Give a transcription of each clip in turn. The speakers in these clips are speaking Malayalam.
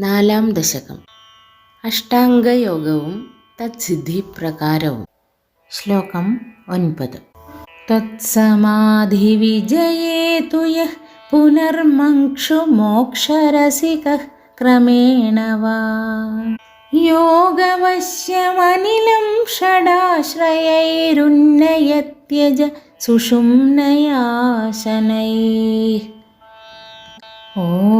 നാലാം ദശകം. അഷ്ടാംഗയോഗവും തത്സിദ്ധിപ്രകാരവും. ശ്ലോകം ഒൻപത്. തത്സമാധിവിജയേതു യഃ പുനർമക്ഷു മോക്ഷരസികഃ ക്രമേണ വാ. യോഗവശ്യമനിലം ഷടാശ്രയൈരുന്നയത്യജ സുഷുമ്നയാശനൈः. ഓം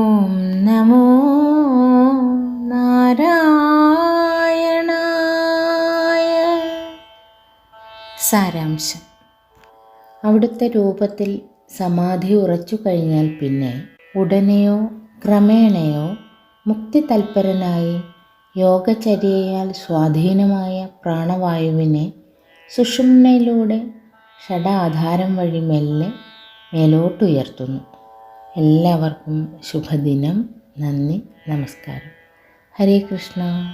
സാരാംശം. അവിടുത്തെ രൂപത്തിൽ സമാധി ഉറച്ചു കഴിഞ്ഞാൽ പിന്നെ ഉടനെയോ ക്രമേണയോ മുക്തി തൽപരനായി യോഗചര്യയാൽ സ്വാധീനമായ പ്രാണവായുവിനെ സുഷുമ്നയിലൂടെ ഷടാധാരം വഴി മെല്ലെ മേലോട്ടുയർത്തുന്നു. എല്ലാവർക്കും ശുഭദിനം. നന്ദി. നമസ്കാരം. ഹരേ കൃഷ്ണ.